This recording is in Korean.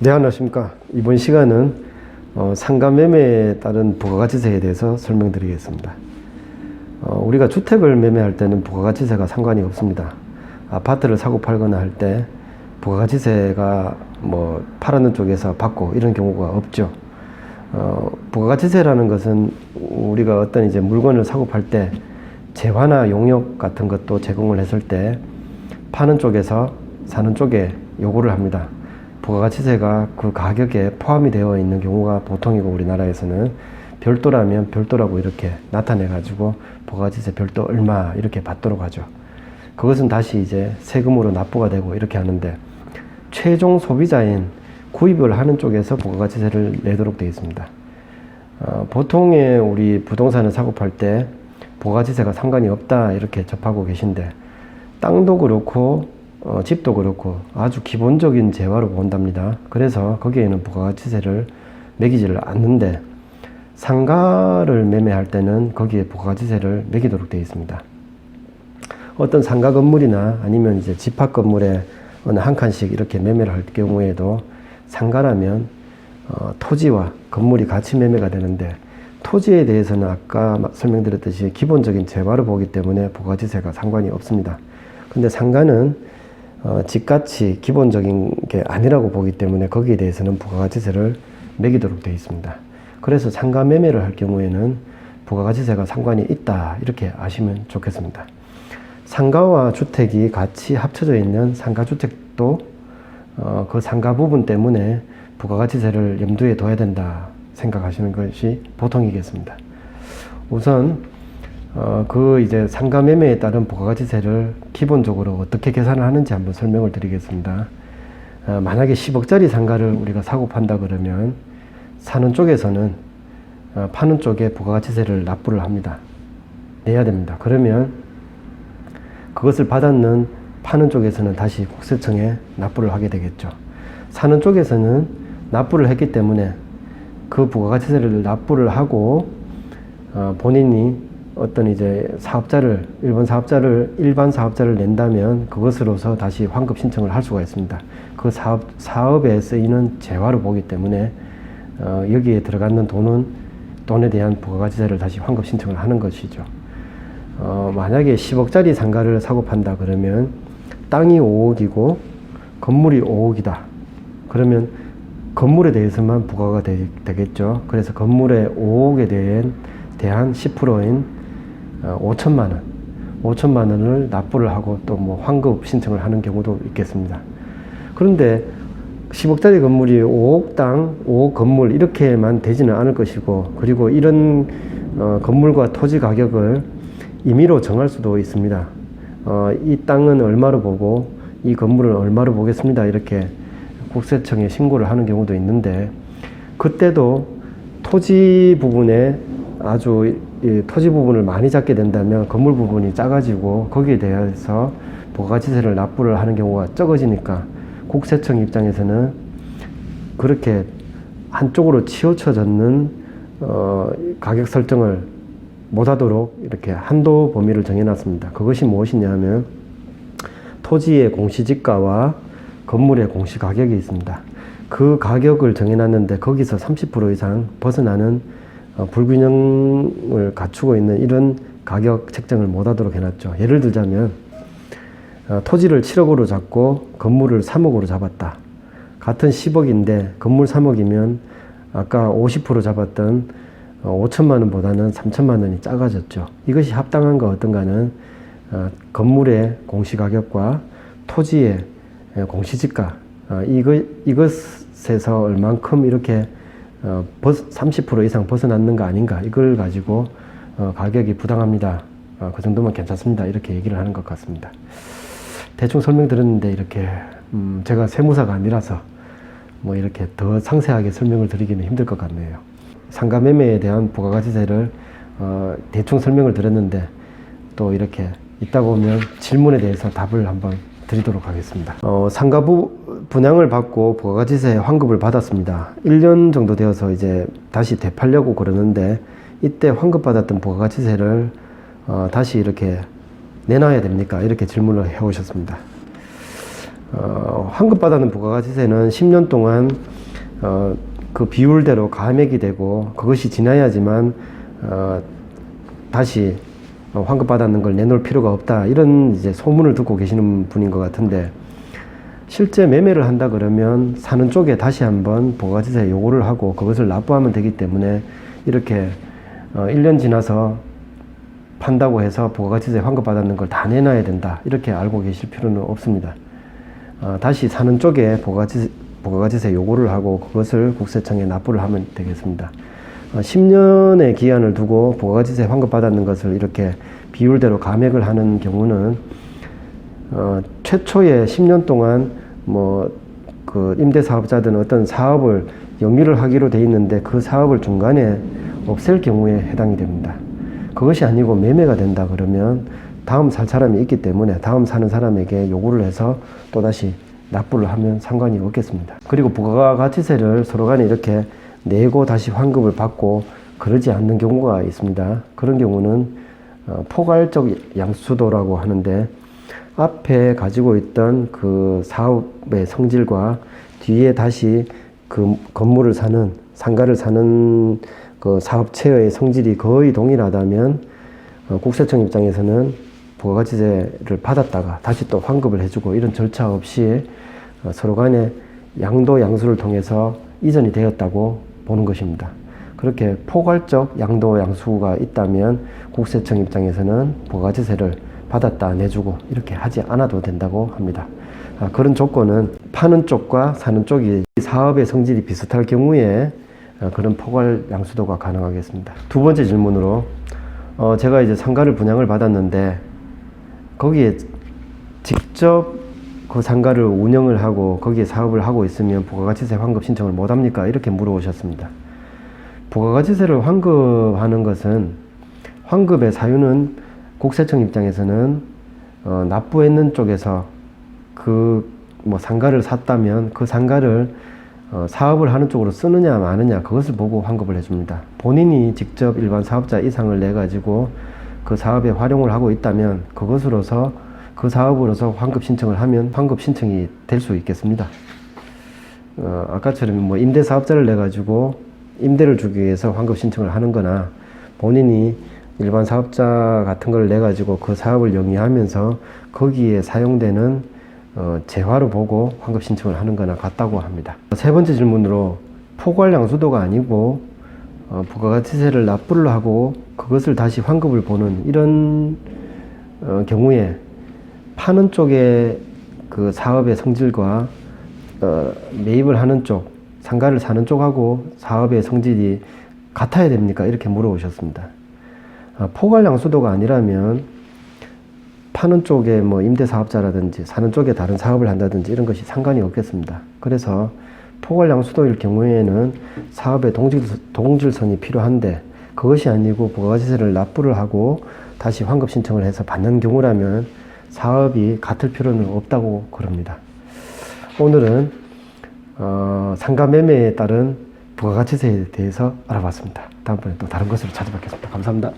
네, 안녕하십니까. 이번 시간은 어, 상가 매매에 따른 부가가치세에 대해서 설명드리겠습니다. 어, 우리가 주택을 매매할 때는 부가가치세가 상관이 없습니다. 아파트를 사고 팔거나 할 때 부가가치세가 뭐 팔았는 쪽에서 받고 이런 경우가 없죠. 어, 부가가치세라는 것은 우리가 어떤 이제 물건을 사고 팔 때 재화나 용역 같은 것도 제공을 했을 때 파는 쪽에서 사는 쪽에 요구를 합니다. 부가가치세가 그 가격에 포함이 되어 있는 경우가 보통이고 우리나라에서는 별도라면 별도라고 이렇게 나타내 가지고 부가가치세 별도 얼마 이렇게 받도록 하죠. 그것은 다시 이제 세금으로 납부가 되고 이렇게 하는데 최종 소비자인 구입을 하는 쪽에서 부가가치세를 내도록 되어 있습니다. 어, 보통의 우리 부동산을 사고 팔 때 부가가치세가 상관이 없다 이렇게 접하고 계신데 땅도 그렇고 어, 집도 그렇고 아주 기본적인 재화로 본답니다. 그래서 거기에는 부가가치세를 매기지를 않는데 상가를 매매할 때는 거기에 부가가치세를 매기도록 되어 있습니다. 어떤 상가 건물이나 아니면 이제 집합 건물에 어느 한 칸씩 이렇게 매매를 할 경우에도 상가라면 어, 토지와 건물이 같이 매매가 되는데 토지에 대해서는 아까 마- 설명드렸듯이 기본적인 재화로 보기 때문에 부가가치세가 상관이 없습니다. 근데 상가는 어, 집같이 기본적인 게 아니라고 보기 때문에 거기에 대해서는 부가가치세를 매기도록 되어 있습니다. 그래서 상가 매매를 할 경우에는 부가가치세가 상관이 있다 이렇게 아시면 좋겠습니다. 상가와 주택이 같이 합쳐져 있는 상가주택도 어, 그 상가 부분 때문에 부가가치세를 염두에 둬야 된다 생각하시는 것이 보통이겠습니다. 우선 어, 그 이제 상가 매매에 따른 부가가치세를 기본적으로 어떻게 계산을 하는지 한번 설명을 드리겠습니다. 어, 만약에 10억짜리 상가를 우리가 사고 판다 그러면 사는 쪽에서는 어, 파는 쪽에 부가가치세를 납부를 합니다. 내야 됩니다. 그러면 그것을 받았는 파는 쪽에서는 다시 국세청에 납부를 하게 되겠죠. 사는 쪽에서는 납부를 했기 때문에 그 부가가치세를 납부를 하고 어, 본인이 어떤 이제 사업자를 일반 사업자를 일반 사업자를 낸다면 그것으로서 다시 환급 신청을 할 수가 있습니다. 그 사업 사업에 쓰이는 재화로 보기 때문에 어, 여기에 들어가는 돈은 돈에 대한 부가가치세를 다시 환급 신청을 하는 것이죠. 어, 만약에 10억짜리 상가를 사고 판다 그러면 땅이 5억이고 건물이 5억이다. 그러면 건물에 대해서만 부과가 되, 겠죠 그래서 건물의 5억에 대한, 대한 10%인 어, 5천만 원, 5천만 원을 납부를 하고 또 뭐 환급 신청을 하는 경우도 있겠습니다. 그런데 10억짜리 건물이 5억 땅, 5억 건물 이렇게만 되지는 않을 것이고 그리고 이런 어, 건물과 토지 가격을 임의로 정할 수도 있습니다. 어, 이 땅은 얼마로 보고 이 건물은 얼마로 보겠습니다. 이렇게 국세청에 신고를 하는 경우도 있는데 그때도 토지 부분에 아주 이 토지 부분을 많이 잡게 된다면 건물 부분이 작아지고 거기에 대해서 부가가치세를 납부를 하는 경우가 적어지니까 국세청 입장에서는 그렇게 한쪽으로 치우쳐졌는 어, 가격 설정을 못하도록 이렇게 한도 범위를 정해놨습니다. 그것이 무엇이냐면 토지의 공시지가와 건물의 공시가격이 있습니다. 그 가격을 정해놨는데 거기서 30% 이상 벗어나는 어, 불균형을 갖추고 있는 이런 가격 책정을 못하도록 해놨죠. 예를 들자면 어, 토지를 7억으로 잡고 건물을 3억으로 잡았다. 같은 10억인데 건물 3억이면 아까 50% 잡았던 어, 5천만 원보다는 3천만 원이 작아졌죠. 이것이 합당한가 어떤가는 어, 건물의 공시가격과 토지의 에, 공시지가 어, 이거, 이것에서 얼만큼 이렇게 어, 벗, 30% 이상 벗어났는가 아닌가 이걸 가지고 어, 가격이 부당합니다. 어, 그 정도면 괜찮습니다. 이렇게 얘기를 하는 것 같습니다. 대충 설명드렸는데 이렇게 음, 제가 세무사가 아니라서 뭐 이렇게 더 상세하게 설명을 드리기는 힘들 것 같네요. 상가 매매에 대한 부가가치세를 어, 대충 설명을 드렸는데 또 이렇게 있다 보면 질문에 대해서 답을 한번 드리도록 하겠습니다. 어, 상가 부, 분양을 받고 부가가치세 환급을 받았습니다. 1년 정도 되어서 이제 다시 되팔려고 그러는데 이때 환급받았던 부가가치세를 어, 다시 이렇게 내놔야 됩니까? 이렇게 질문을 해 오셨습니다. 어, 환급받았는 부가가치세는 10년 동안 어, 그 비율대로 감액이 되고 그것이 지나야지만 어, 다시 어, 환급 받았는 걸 내놓을 필요가 없다 이런 이제 소문을 듣고 계시는 분인 것 같은데 실제 매매를 한다 그러면 사는 쪽에 다시 한번 부가가치세 요구를 하고 그것을 납부하면 되기 때문에 이렇게 어, 1년 지나서 판다고 해서 부가가치세 환급 받았는 걸 다 내놔야 된다 이렇게 알고 계실 필요는 없습니다. 어, 다시 사는 쪽에 부가가치세 요구를 하고 그것을 국세청에 납부를 하면 되겠습니다. 어, 10년의 기한을 두고 부가가치세 환급받았는 것을 이렇게 비율대로 감액을 하는 경우는 어, 최초에 10년 동안 뭐 그 임대 사업자든 어떤 사업을 영위를 하기로 돼 있는데 그 사업을 중간에 없앨 경우에 해당이 됩니다. 그것이 아니고 매매가 된다 그러면 다음 살 사람이 있기 때문에 다음 사는 사람에게 요구를 해서 또다시 납부를 하면 상관이 없겠습니다. 그리고 부가가치세를 서로 간에 이렇게 내고 다시 환급을 받고 그러지 않는 경우가 있습니다. 그런 경우는 어, 포괄적 양수도라고 하는데 앞에 가지고 있던 그 사업의 성질과 뒤에 다시 그 건물을 사는 상가를 사는 그 사업체의 성질이 거의 동일하다면 어, 국세청 입장에서는 부가가치세를 받았다가 다시 또 환급을 해주고 이런 절차 없이 어, 서로 간에 양도 양수를 통해서 이전이 되었다고 보는 것입니다. 그렇게 포괄적 양도 양수가 있다면 국세청 입장에서는 부가가치세를 받았다 내주고 이렇게 하지 않아도 된다고 합니다. 아, 그런 조건은 파는 쪽과 사는 쪽이 사업의 성질이 비슷할 경우에 어, 그런 포괄 양수도가 가능하겠습니다. 두 번째 질문으로 어, 제가 이제 상가를 분양을 받았는데 거기에 직접 그 상가를 운영을 하고 거기에 사업을 하고 있으면 부가가치세 환급 신청을 못 합니까? 이렇게 물어오셨습니다. 부가가치세를 환급하는 것은 환급의 사유는 국세청 입장에서는 어, 납부했는 쪽에서 그 뭐 상가를 샀다면 그 상가를 어, 사업을 하는 쪽으로 쓰느냐 마느냐 그것을 보고 환급을 해줍니다. 본인이 직접 일반 사업자 이상을 내 가지고 그 사업에 활용을 하고 있다면 그것으로서 그 사업으로서 환급 신청을 하면 환급 신청이 될 수 있겠습니다. 어, 아까처럼 뭐 임대 사업자를 내 가지고 임대를 주기 위해서 환급 신청을 하는 거나 본인이 일반 사업자 같은 걸 내 가지고 그 사업을 영위하면서 거기에 사용되는 어, 재화로 보고 환급 신청을 하는 거나 같다고 합니다. 세 번째 질문으로 포괄 양수도가 아니고 어, 부가가치세를 납부를 하고 그것을 다시 환급을 보는 이런 어, 경우에 파는 쪽의 그 사업의 성질과 어, 매입을 하는 쪽, 상가를 사는 쪽하고 사업의 성질이 같아야 됩니까? 이렇게 물어보셨습니다. 아, 포괄 양수도가 아니라면 파는 쪽에 뭐 임대 사업자라든지 사는 쪽에 다른 사업을 한다든지 이런 것이 상관이 없겠습니다. 그래서 포괄 양수도일 경우에는 사업의 동질, 동질성이 필요한데 그것이 아니고 부가가치세를 납부를 하고 다시 환급 신청을 해서 받는 경우라면 사업이 같을 필요는 없다고 그럽니다. 오늘은 어, 상가 매매에 따른 부가가치세에 대해서 알아봤습니다. 다음번에 또 다른 것으로 찾아뵙겠습니다. 감사합니다.